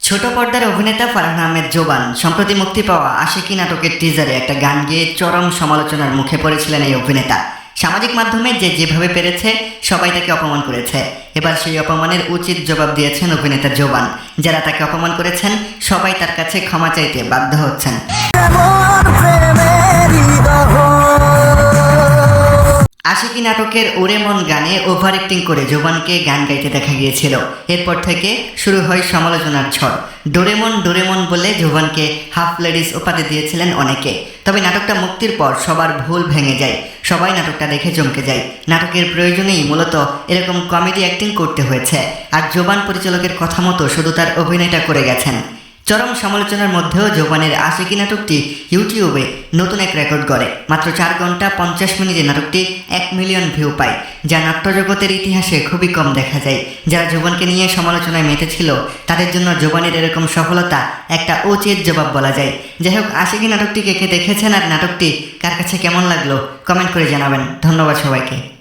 ছোট পর্দার অভিনেতা ফারহান আহমেদ জোবান, সম্প্রতি মুক্তি পাওয়া আশিকি নাটকের টিজারে একটা গান গেয়ে চরম সমালোচনার মুখে পড়েছিলেন এই অভিনেতা। সামাজিক মাধ্যমে যে যেভাবে পেরেছে, সবাই তাকে অপমান করেছে। এবার সেই অপমানের উচিত জবাব দিয়েছেন অভিনেতা জোবান। যারা তাকে অপমান করেছেন, সবাই তার কাছে ক্ষমা চাইতে বাধ্য হচ্ছেন। আশিকি নাটকের ওরে মন গানে ওভার অ্যাক্টিং করে জোবানকে গান গাইতে দেখা গিয়েছিল। এরপর থেকে শুরু হয় সমালোচনার ঝড় ডোরেমন ডোরেমন বলে জোবানকে হাফ লেডিস উপাধি দিয়েছিলেন অনেকে। তবে নাটকটা মুক্তির পর সবার ভুল ভেঙে যায়। সবাই নাটকটা দেখে চমকে যায়। নাটকের প্রয়োজনেই মূলত এরকম কমেডি অ্যাক্টিং করতে হয়েছে। আর জোবান পরিচালকের কথা মতো শুধু তার অভিনয়টা করে গেছেন। চরম সমালোচনার মধ্যেও জোবানের আশিকি নাটকটি ইউটিউবে নতুন এক রেকর্ড করে মাত্র চার ঘণ্টা পঞ্চাশ মিনিটে নাটকটি এক মিলিয়ন ভিউ পায়, যা নাট্যজগতের ইতিহাসে খুবই কম দেখা যায়। যারা জোবানকে নিয়ে সমালোচনায় মেতেছিল, তাদের জন্য জোবানের এরকম সফলতা একটা উচিত জবাব বলা যায়। যাই হোক, আশিকি নাটকটি কে কে দেখেছেন আর নাটকটি কার কাছে কেমন লাগল, কমেন্ট করে জানাবেন। ধন্যবাদ সবাইকে।